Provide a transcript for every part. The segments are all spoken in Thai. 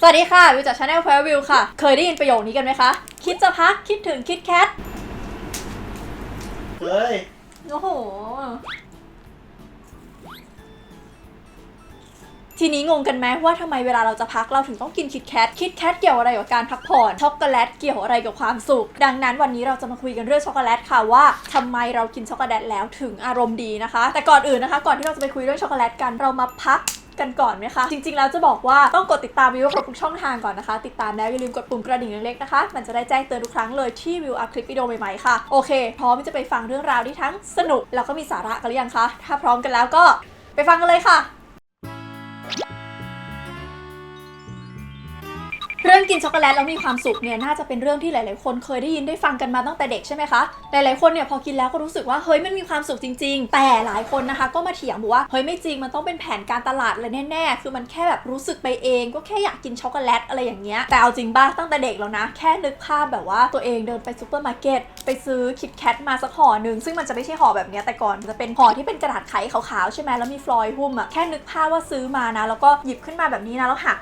สวัสดีค่ะ วิวจากชาแนลแฟร์วิวค่ะ เคยได้ยินประโยคนี้กันไหมคะ คิดจะพักคิดถึงคิดแคทเฮ้ยโอ้โห ทีนี้งงกันไหมว่าทำไมเวลาเราจะพักเราถึงต้องกินคิดแคทคิดแคทเกี่ยวอะไรกับการพักผ่อนช็อกโกแลตเกี่ยวอะไรกับความสุข ดังนั้นวันนี้เราจะมาคุยกันเรื่องช็อกโกแลตค่ะว่าทำไมเรากินช็อกโกแลตแล้วถึงอารมณ์ดีนะคะ แต่ก่อนอื่นนะคะ ก่อนที่เราจะไปคุยเรื่องช็อกโกแลตกันเรามาพัก กันก่อนไหมคะ จริงๆแล้วจะบอกว่าต้องกดติดตามวิวครบทุกช่องทางก่อนนะคะ ติดตามแล้วอย่าลืมกดปุ่มกระดิ่งเล็กๆนะคะ มันจะได้แจ้งเตือนทุกครั้งเลยที่วิวอัพคลิปวิดีโอใหม่ๆค่ะ โอเค พร้อมที่จะไปฟังเรื่องราวที่ทั้งสนุกแล้วก็มีสาระกันหรือยังคะ ถ้าพร้อมกันแล้วก็ไปฟังกันเลยค่ะ รื่องกินช็อกโกแลตแล้วมีความสุขเนี่ยน่าจะเป็นเรื่องที่หลาย ๆ คนเคยได้ยินได้ฟังกันมาตั้งแต่เด็กใช่ไหมคะ หลาย ๆ คนเนี่ยพอกินแล้วก็รู้สึกว่าเฮ้ยมันมีความสุขจริง ๆ แต่หลายคนนะคะ ก็มาเถียงบอกว่าเฮ้ยไม่จริงมันต้องเป็นแผนการตลาดเลยแน่ ๆ คือมันแค่แบบรู้สึกไปเอง ก็แค่อยากกินช็อกโกแลตอะไรอย่างเงี้ย แต่เอาจริงป่ะตั้งแต่เด็กแล้วนะ แค่นึกภาพแบบว่าตัวเองเดินไปซูเปอร์มาร์เก็ตไปซื้อคิดแคทมาสักห่อหนึ่งซึ่งมันจะไม่ใช่ห่อแบบเนี้ยแต่ก่อนมันจะเป็นห่อที่เป็นกระดาษไขขาวๆใช่ไหมแล้วมีฟลอยด์หุ้มอะแค่นึกภาพว่าซื้อมานะแล้วก็หยิบขึ้นมาแบบนี้นะแล้วหัก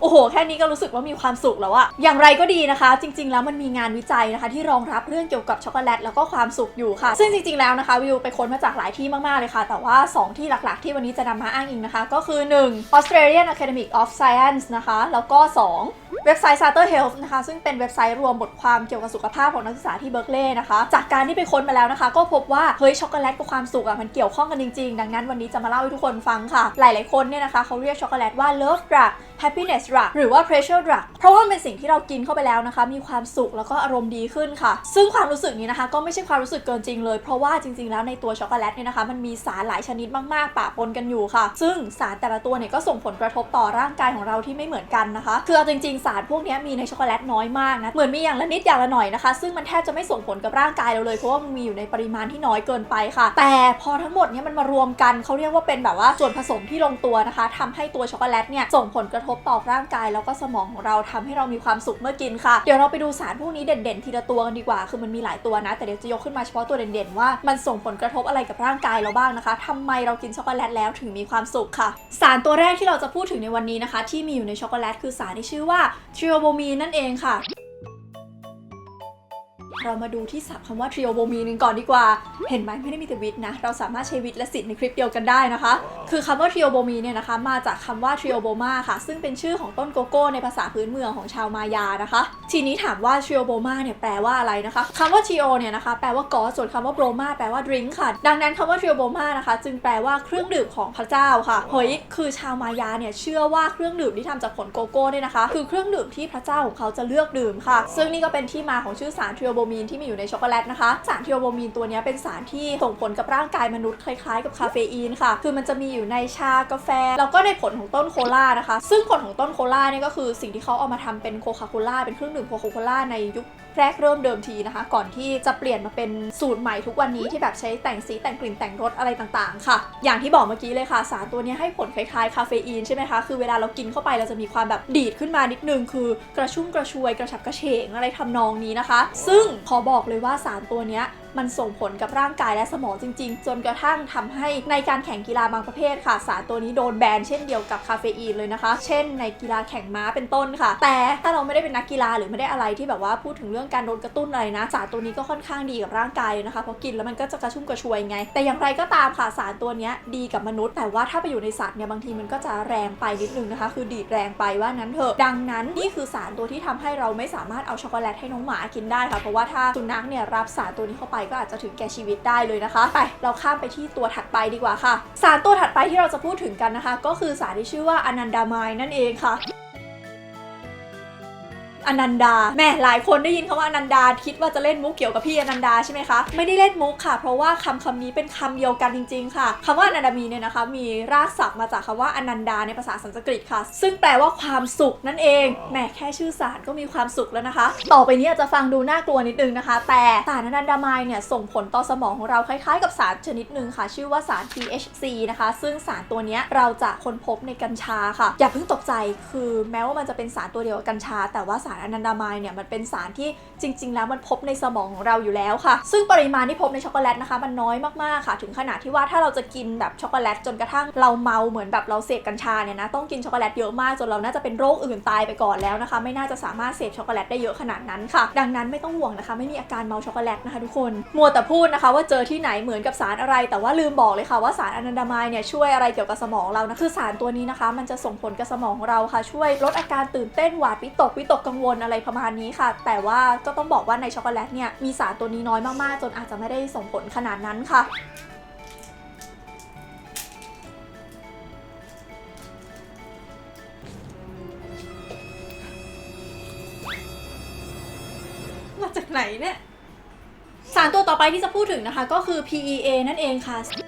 โอ้โห แค่นี้ก็รู้สึกว่ามีความสุขแล้วอะอย่างไรก็ดีนะคะ จริง ๆ แล้วมันมีงานวิจัยนะคะ ที่รองรับเรื่องเกี่ยวกับช็อกโกแลตแล้วก็ความสุขอยู่ค่ะ ซึ่งจริง ๆ แล้วนะคะวิวไปค้นมาจากหลายที่มาก ๆ เลยค่ะ แต่ว่า 2 ที่หลัก ๆ ที่วันนี้จะนำมาอ้างอิงนะคะ ก็คือ 1. Australian Academy of Science นะคะ แล้วก็ 2. เว็บไซต์ Sutter Health นะคะซึ่งเป็นเว็บไซต์รวมบทความเกี่ยวกับสุขภาพของนักศึกษาที่เบิร์กเลย์นะคะ จากการที่ไปค้นมาแล้วนะคะ ก็พบว่า เฮ้ยช็อกโกแลตกับความสุขอะมันเกี่ยวข้องกันจริง ๆ ดังนั้นวันนี้จะมาเล่าให้ทุกคนฟังค่ะ หลายๆคนเนี่ยนะคะเขาเรียกช็อกโกแลตว่า love drug happiness drug หรือว่า pressure drug เพราะว่ามันเป็นสิ่งที่เรากินเข้าไปแล้วนะคะ มีความสุขแล้วก็อารมณ์ดีขึ้นค่ะ ซึ่งความรู้สึกนี้นะคะ ก็ไม่ใช่ความรู้สึกเกินจริงเลย เพราะว่าจริง ๆ แล้วในตัวช็อกโกแลตเนี่ยนะคะ มันมีสารหลายชนิดมากๆปะปนกันอยู่ค่ะ ซึ่งสารแต่ละตัวเนี่ยก็ส่งผลกระทบต่อร่างกายของเราที่ไม่เหมือนกันนะคะ คือเอาจริงๆสารพวกนี้มีในช็อกโกแลตน้อยมากนะเหมือนมีอย่างละนิดอย่างละหน่อยนะคะ ซึ่งมันแทบจะไม่ส่งผลกับร่างกายเราเลยเพราะว่ามันมีอยู่ในปริมาณที่น้อยเกินไปค่ะ แต่พอทั้งหมดนี้มันมารวมกันเขาเรียกว่าเป็นแบบว่าส่วนผสมที่ลงตัวนะคะทำให้ตัวช็อกโกแลตเนี่ยส่งผลกระทบต่อร่างกาย แล้วก็สมองของเราทำให้เรามีความสุขเมื่อกินค่ะ เดี๋ยวเราไปดูสารพวกนี้เด่นๆทีละตัวกันดีกว่า คือมันมีหลายตัวนะ แต่เดี๋ยวจะยกขึ้นมาเฉพาะตัวเด่นๆ ว่ามันส่งผลกระทบอะไรกับร่างกายเราบ้างนะคะทำไมเรากินช็อกโกแลตแล้วถึงมีความสุขค่ะ สารตัวแรกที่เราจะพูดถึงในวันนี้นะคะ ที่มีอยู่ในช็อกโกแลตคือสารที่ชื่อว่าทริโอโบมีนนั่นเองค่ะ เรามาดูที่ศัพท์คำว่าทริโอโบมีนกันก่อนดีกว่า เห็นไหมไม่ได้มีแต่วิทย์นะ เราสามารถใช้วิทย์และศิลป์ในคลิปเดียวกันได้นะคะ คือคำว่าทริโอโบมีนเนี่ยนะคะ มาจากคำว่าทริโอโบมาค่ะ ซึ่งเป็นชื่อของต้นโกโก้ในภาษาพื้นเมืองของชาวมายานะคะ ทีนี้ถามว่าทริโอโบมาเนี่ยแปลว่าอะไรนะคะคำว่าทริโอเนี่ยนะคะแปลว่ากอส่วนคำว่าโบรมาแปลว่าดริงค่ะ ดังนั้นคำว่าทริโอโบมานะคะ จึงแปลว่าเครื่องดื่มของพระเจ้าค่ะเฮ้ยคือชาวมายาเนี่ยเชื่อว่าเครื่องดื่มที่ทำจากผลโกโก้เนี่ยนะคะ คือเครื่องดื่มที่พระเจ้าของเขาจะเลือกดื่มค่ะ ซึ่งนี่ก็เป็นที่มาของชื่อสารทริโอโบมีนที่มีอยู่ในช็อกโกแลตนะคะ สารทริโอโบมีนตัวนี้เป็นสารที่ส่งผลกับร่างกายมนุษย์คล้ายๆ กับคาเฟอีนค่ะ คือมันจะมีอยู่ในชากาแฟ แล้วก็ในผลของต้นโคลานะคะ ซึ่งผลของต้นโคลาเนี่ยก็คือสิ่งที่เขาเอามาทำเป็นโคคาโคล่าเป็นเครื่องดื่มโคคาโคล่าในยุคแรกเริ่มเดิมทีนะคะ ก่อนที่จะเปลี่ยนมาเป็นสูตรใหม่ทุกวันนี้ที่แบบใช้แต่งสีแต่งกลิ่นแต่งรสอะไรต่างๆ ค่ะ อย่างที่บอกเมื่อกี้เลยค่ะ สารตัวนี้ให้ผลคล้ายๆ คาเฟอีนใช่ไหมคะ คือเวลาเรากินเข้าไปเราจะมีความแบบดีดขึ้นมานิดนึง คือกระชุ่มกระชวยกระฉับกระเฉงอะไรทำนองนี้นะคะ ซึ่งขอบอกเลยว่าสารตัวเนี้ยมันส่งผลกับร่างกายและสมองจริง ๆ จนกระทั่งทำให้ในการแข่งกีฬาบางประเภทค่ะ สารตัวนี้โดนแบนเช่นเดียวกับคาเฟอีนเลยนะคะ เช่น ในกีฬาแข่งม้าเป็นต้นค่ะ แต่ถ้าเราไม่ได้เป็นนักกีฬาหรือไม่ได้อะไรที่แบบว่าพูดถึงเรื่องการโดนกระตุ้นอะไรนะ สารตัวนี้ก็ค่อนข้างดีกับร่างกายเลยนะคะเพราะกินแล้วมันก็จะกระชุ่มกระชวยไง แต่อย่างไรก็ตามค่ะสารตัวนี้ดีกับมนุษย์ แต่ว่าถ้าไปอยู่ในสัตว์เนี่ยบางทีมันก็จะแรงไปนิดนึงนะคะ คือดีดแรงไปว่านั้นเถอะดังนั้นนี่คือสารตัวที่ทำให้เราไม่สามารถเอาช็อกโกแลตให้น้องหมากินได้ค่ะเพราะว่าถ้าสุนัขเนี่ยรับสารตัวนี้เข้าไปก็อาจจะถึงแก่ชีวิตได้เลยนะคะ ไปเราข้ามไปที่ตัวถัดไปดีกว่าค่ะ สารตัวถัดไปที่เราจะพูดถึงกันนะคะ ก็คือสารที่ชื่อว่าอนันดามายนั่นเองค่ะ อนันดาแม่หลายคนได้ยินคำว่าอนันดาคิดว่าจะเล่นมุกเกี่ยวกับพี่อนันดาใช่ไหมคะไม่ได้เล่นมุกค่ะ เพราะว่าคำคำนี้เป็นคำเดียวกันจริง ๆ ค่ะคำว่าอนันดามีเนี่ยนะคะ มีรากศัพท์มาจากคำว่าอนันดาในภาษาสันสกฤตค่ะ ซึ่งแปลว่าความสุขนั่นเองแหมแค่ชื่อสารก็มีความสุขแล้วนะคะ ต่อไปนี้อาจจะฟังดูน่ากลัวนิดนึงนะคะ แต่สารอนันดามายเนี่ยส่งผลต่อสมองของเราคล้ายๆ กับสารชนิดหนึ่งค่ะ ชื่อว่าสาร THC นะคะ ซึ่งสารตัวเนี้ยเราจะค้นพบในกัญชาค่ะอย่าเพิ่งตกใจคือแม้ว่ามันจะเป็นสารตัวเดียวกับกัญชา แต่ว่าสารารอนันดามายเนี่ยมันเป็นสารที่จริง ๆ แล้วมันพบในสมองของเราอยู่แล้วค่ะ ซึ่งปริมาณที่พบในช็อกโกแลตนะคะ มันน้อยมากๆค่ะ ถึงขนาดที่ว่าถ้าเราจะกินแบบช็อกโกแลตจนกระทั่งเราเมาเหมือนแบบเราเสพกัญชาเนี่ยนะต้องกินช็อกโกแลตเยอะมากจนเราน่าจะเป็นโรคอื่นตายไปก่อนแล้วนะคะ ไม่น่าจะสามารถเสพช็อกโกแลตได้เยอะขนาดนั้นค่ะ ดังนั้นไม่ต้องห่วงนะคะ ไม่มีอาการเมาช็อกโกแลตนะคะ ทุกคนมัวแต่พูดนะคะ ว่าเจอที่ไหนเหมือนกับสารอะไร แต่ว่าลืมบอกเลยค่ะว่าสารอนันดามายเนี่ยช่วยอะไรเกี่ยวกับสมองเรานะคือสารตัวนี้นะคะ มันจะส่งผลกับสมองเราค่ะ ช่วยลดอาการตื่นเต้นหวาดวิตกวิตกกังวลอะไรประมาณนี้ค่ะ แต่ว่าก็ต้องบอกว่าในช็อกโกแลตเนี่ยมีสารตัวนี้น้อยมากๆ จนอาจจะไม่ได้ส่งผลขนาดนั้นค่ะมาจากไหนเนี่ย สารตัวต่อไปที่จะพูดถึงนะคะก็คือ PEA นั่นเองค่ะ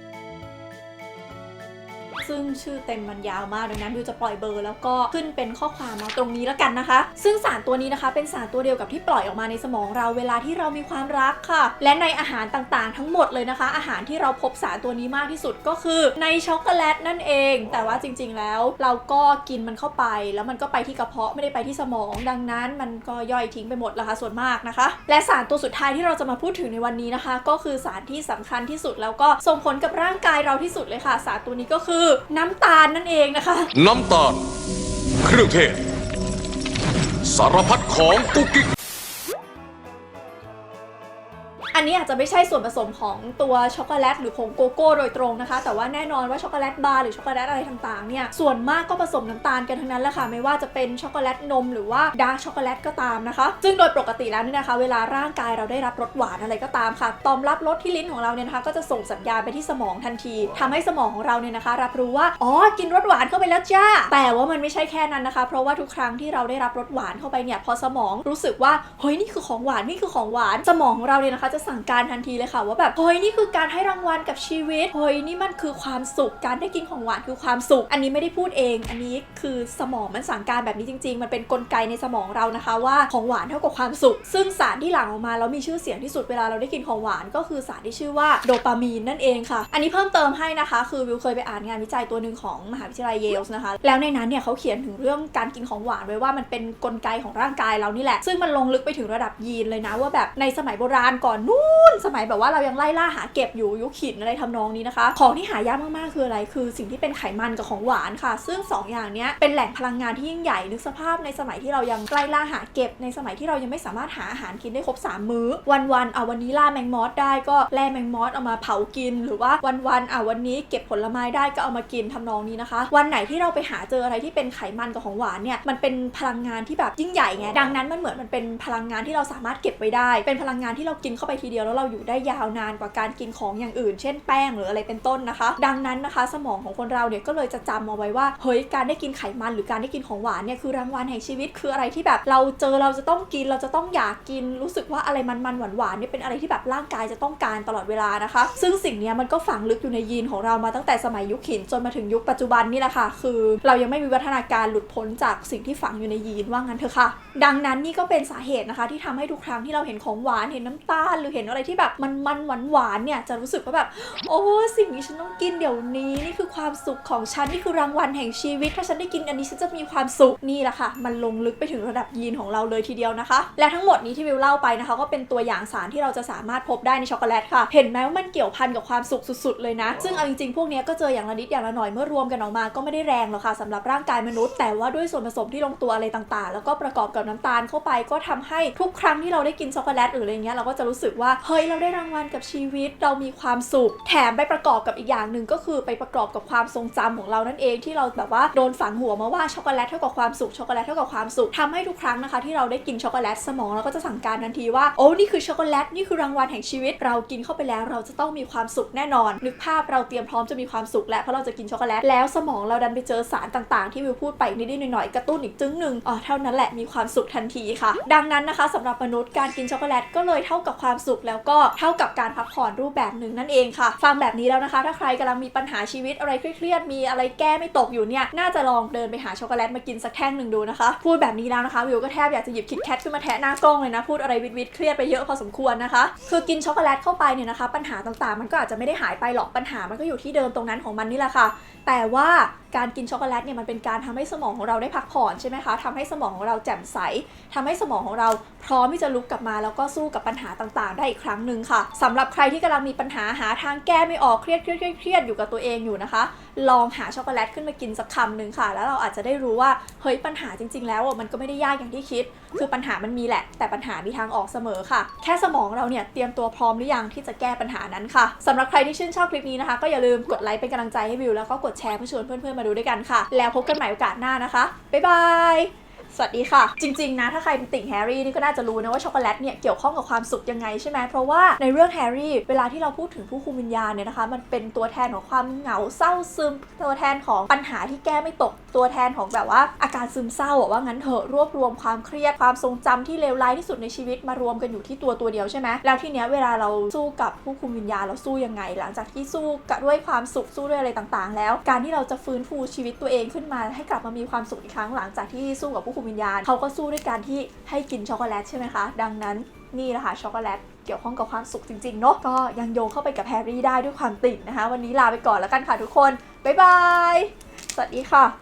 ชื่อเต็มมันยาวมากดังนั้นวิวจะปล่อยเบอร์แล้วก็ขึ้นเป็นข้อความมาตรงนี้แล้วกันนะคะ ซึ่งสารตัวนี้นะคะ เป็นสารตัวเดียวกับที่ปล่อยออกมาในสมองเราเวลาที่เรามีความรักค่ะ และในอาหารต่างๆ ทั้งหมดเลยนะคะ อาหารที่เราพบสารตัวนี้มากที่สุดก็คือในช็อกโกแลตนั่นเอง แต่ว่าจริง ๆ แล้วเราก็กินมันเข้าไป แล้วมันก็ไปที่กระเพาะไม่ได้ไปที่สมอง ดังนั้นมันก็ย่อยทิ้งไปหมดละค่ะส่วนมากนะคะ และสารตัวสุดท้ายที่เราจะมาพูดถึงในวันนี้นะคะ ก็คือสารที่สำคัญที่สุดแล้วก็ส่งผลกับร่างกายเราที่สุดเลยค่ะ สารตัวนี้ก็คือน้น้ำตาลนั่นเองนะคะ น้ำตาล เครื่องเทศ สารพัดของกุ๊กกิ๊ก อันนี้อาจจะไม่ใช่ส่วนผสมของตัวช็อกโกแลตหรือผงโกโก้โดยตรงนะคะ แต่ว่าแน่นอนว่าช็อกโกแลตบาร์หรือช็อกโกแลตอะไรต่างๆเนี่ยส่วนมากก็ผสมน้ำตาลกันทั้งนั้นแหละค่ะไม่ว่าจะเป็นช็อกโกแลตนมหรือว่าดาร์กช็อกโกแลตก็ตามนะคะ ซึ่งโดยปกติแล้วนี่นะคะ เวลาร่างกายเราได้รับรสหวานอะไรก็ตามค่ะตอมรับรสที่ลิ้นของเราเนี่ยนะคะก็จะส่งสัญญาณไปที่สมองทันทีทำให้สมองของเราเนี่ยนะคะ รับรู้ว่าอ๋อกินรสหวานเข้าไปแล้วจ้าแต่ว่ามันไม่ใช่แค่นั้นนะคะ เพราะว่าทุกครั้งที่เราได้รับรสหวานเข้าไปเนี่ยพอสมองรู้สึกว่าเฮ้ยนี่คือของหวานนี่คือของหวานสมองของเราเนี่ยนะคะจะสั่งการทันทีเลยค่ะว่าแบบเฮ้ยนี่คือการให้รางวัลกับชีวิตเฮ้ยนี่มันคือความสุขการได้กินของหวานคือความสุข อันนี้ไม่ได้พูดเอง อันนี้คือสมองมันสั่งการแบบนี้จริง ๆ มันเป็นกลไกในสมองเรานะคะว่าของหวานเท่ากับความสุข ซึ่งสารที่หลั่งออกมาแล้วมีชื่อเสียงที่สุดเวลาเราได้กินของหวานก็คือสารที่ชื่อว่าโดปามีนนั่นเองค่ะ อันนี้เพิ่มเติมให้นะคะ คือวิวเคยไปอ่านงานวิจัยตัวหนึ่งของมหาวิทยาลัยเยลส์นะคะ แล้วในนั้นเนี่ยเขาเขียนถึงเรื่องการกินของหวานไว้ว่ามันเป็นกลไกของร่างกายเรานี่แหละ ซึ่งมันลงลึกไปถึงระดับยีนเลยนะว่าแบบในสมัยโบราณก่อนนู้นสมัยแบบว่าเรายังไล่ล่าหาเก็บอยู่ยุคหินอะไรทำนองนี้นะคะ ของที่หายากมากๆคืออะไร คือสิ่งที่เป็นไขมันกับของหวานค่ะ ซึ่งสองอย่างนี้เป็นแหล่งพลังงานที่ยิ่งใหญ่นึกสภาพในสมัยที่เรายังไล่ล่าหาเก็บ ในสมัยที่เรายังไม่สามารถหาอาหารกินได้ครบสามมื้อ วันๆเอาวันนี้ล่าแมงมอสได้ก็แล่แมงมอสเอามาเผากิน หรือว่าวันๆอะวันนี้เก็บผลไม้ได้ก็เอามากินทำนองนี้นะคะ วันไหนที่เราไปหาเจออะไรที่เป็นไขมันกับของหวานเนี่ยมันเป็นพลังงานที่แบบยิ่งใหญ่ไงดังนั้นมันเหมือนมันเป็นพลังงานที่เราสามารถเก็บไว้ได้ เป็นพลังงานที่เรากินเข้าไปทีเดียวแล้วเราอยู่ได้ยาวนานกว่าการกินของอย่างอื่น เช่นแป้งหรืออะไรเป็นต้นนะคะ ดังนั้นนะคะ สมองของคนเราเนี่ยก็เลยจะจำเอาไว้ว่าเฮ้ยการได้กินไขมันหรือการได้กินของหวานเนี่ยคือรางวัลแห่งชีวิตคืออะไรที่แบบเราเจอเราจะต้องกินเราจะต้องอยากกินรู้สึกว่าอะไรมันๆหวานๆเนี่ยเป็นอะไรที่แบบร่างกายจะต้องการตลอดเวลานะคะ ซึ่งสิ่งนี้มันก็ฝังลึกอยู่ในยีนของเรามาตั้งแต่สมัยยุคหินจนมาถึงยุคปัจจุบันนี่แหละค่ะ คือ เรายังไม่มีวัฒนาการหลุดพ้นจากสิ่งที่ฝังอยู่ในยีนว่างั้นเถอะค่ะ ดังนั้นนี่ก็เป็นสาเหตุนะคะ ที่ทำให้ทุกครั้งที่เราเห็นของหวานเห็นน้ำตาลหรือเห็นอะไรที่แบบมันมันหวานหวานเนี่ยจะรู้สึกว่าแบบ โอ้สิ่งนี้ฉันต้องกินเดี๋ยวนี้นี่คือความสุขของฉันนี่คือรางวัลแห่งชีวิต ถ้าฉันได้กินอันนี้ฉันจะมีความสุขนี่แหละค่ะ มันลงลึกไปถึงระดับยีนของเราเลยทีเดียวนะคะ และทั้งหมดนี้ที่วิวเล่าไปนะคะ ก็เป็นตัวอย่างสารที่เราจะสามารถพบได้ในช็อกโกแลตค่ะ เห็นไหมว่ามันเกี่ยวพันกับความสุขสุด ๆ เลยนะ ซึ่งเอาจริงๆพวกนี้ก็เจออย่างละนิดอย่างละหน่อยเมื่อรวมกันออกมาก็ไม่ได้แรงหรอกค่ะสำหรับร่างกายมนุษย์ แต่ว่าด้วยส่วนผสมที่ลงตัวอะไรต่างๆ แล้วก็ประกอบกับน้ำตาลเข้าไปก็ทำให้ทุกครั้งที่เราได้กินช็อกโกแลตหรืออะไรเงี้ยเราก็จะรู้สึกว่าเฮ้ยเราได้รางวัลกับชีวิตเรามีความสุข แถมไปประกอบกับอีกอย่างหนึ่งก็คือไปประกอบกับความทรงจำของเรานั่นเองที่เราแบบว่าโดนฝังหัวมาว่าช็อกโกแลตเท่ากับความสุขช็อกโกแลตเท่ากับความสุขทำให้ทุกครั้งนะคะ ที่เราได้กินช็อกโกแลตสมองเราก็จะสั่งการทันทีว่าโอ้นี่คือช็อกโกแลตนี่คือรางวัลแห่งชีวิต เรากินเข้าไปแล้วเราจะต้องมีความสุขแน่นอน นึกภาพเราเตรียมพร้อมจะมีความสุขแล้วเพราะเราจะกินช็อกโกแลตแล้วสมองเราดันไปเจอสารต่างๆ ที่วิวพูดไปนิดๆหน่อยๆกระตุ้นอีกจึงหนึ่งอ๋อเท่านั้นแหละมีความสุขทันทีค่ะ ดังนั้นนะคะสำหรับมนุษย์การกินช็อกโกแลตก็เลยเท่ากับความสุขแล้วก็เท่ากับการพักผ่อนรูปแบบหนึ่งนั่นเองค่ะ ฟังแบบนี้แล้วนะคะ ถ้าใครกำลังมีปัญหาชีวิตอะไรเครียดๆมีอะไรแก้ไม่ตกอยู่เนี่ยน่าจะลองเดินไปหาช็อกโกแลตมากินสักแท่งหนึ่งดูนะคะ พูดแบบนี้แล้วนะคะวิวก็แทบอยากจะหยิบคิดแคทขึ้นมาแทะหน้ากล้องเลยนะพูดอะไรวิดๆเครียดไปเยอะพอสมควรนะคะ คือกินช็อกโกแลตเข้าไปเนี่ยนะคะ ปัญหาต่างๆ มันก็อาจจะไม่ได้หายไปหรอกปัญหามันก็อยู่ที่เดิมตรงนั้นของมันนี่แหละค่ะ แต่ว่าการกินช็อกโกแลตเนี่ยมันเป็นการทำให้สมองของเราได้พักผ่อนใช่ไหมคะทำให้สมองของเราแจ่มใสทำให้สมองของเราพร้อมที่จะลุกกลับมา แล้วก็สู้กับปัญหาต่างๆ ได้อีกครั้งหนึ่งค่ะสำหรับใครที่กำลังมีปัญหาหาทางแก้ไม่ออกเครียดเครียดเครียดเครียดอยู่กับตัวเองอยู่นะคะลองหาช็อกโกแลตขึ้นมากินสักคำหนึ่งค่ะ แล้วเราอาจจะได้รู้ว่าเฮ้ยปัญหาจริง ๆ แล้วมันก็ไม่ได้ยากอย่างที่คิด คือปัญหามันมีแหละ แต่ปัญหามีทางออกเสมอค่ะ แค่สมองเราเนี่ยเตรียมตัวพร้อมหรือยังที่จะแก้ปัญหานั้นค่ะสำหรับใครที่ชื่นชอบคลิปนี้นะคะ ก็อย่าลืมกดไลค์เป็นกำลังใจให้วิวแล้วก็กดแชร์เพื่อชวนเพื่อนๆมาดูด้วยกันค่ะ แล้วพบกันใหม่โอกาสหน้านะคะบ๊ายบาย สวัสดีค่ะ จริง ๆ นะ ถ้าใครเป็นติ่งแฮร์รี่นี่ก็น่าจะรู้นะว่าช็อกโกแลตเนี่ยเกี่ยวข้องกับความสุขยังไงใช่ไหมเพราะว่าในเรื่องแฮร์รี่เวลาที่เราพูดถึงผู้คุมวิญญาณเนี่ยนะคะ มันเป็นตัวแทนของความเหงาเศร้าซึม ตัวแทนของปัญหาที่แก้ไม่ตก ตัวแทนของแบบว่าอาการซึมเศร้าว่างั้นเถอะรวบรวมความเครียดความทรงจำที่เลวร้ายที่สุดในชีวิตมารวมกันอยู่ที่ตัวตัวเดียวใช่ไหมแล้วทีเนี้ยเวลาเราสู้กับผู้คุมวิญญาณเราสู้ยังไง หลังจากที่สู้กับด้วยความสุขสู้ด้วยอะไรต่างๆ แล้ว การที่เราจะฟื้นฟูชีวิตตัวเองขึ้นมาให้กลับมามีความสุขอีกครั้งหลังจากที่สู้กับผู้คุมวิญญาณเขาก็สู้ด้วยการที่ให้กินช็อกโกแลตใช่ไหมคะ ดังนั้นนี่แหละค่ะช็อกโกแลตเกี่ยวข้องกับความสุขจริงๆเนาะก็ยังโยงเข้าไปกับแฮร์รี่ได้ด้วยความติ่งนะคะ วันนี้ลาไปก่อนแล้วกันค่ะทุกคนบ๊ายบายสวัสดีค่ะ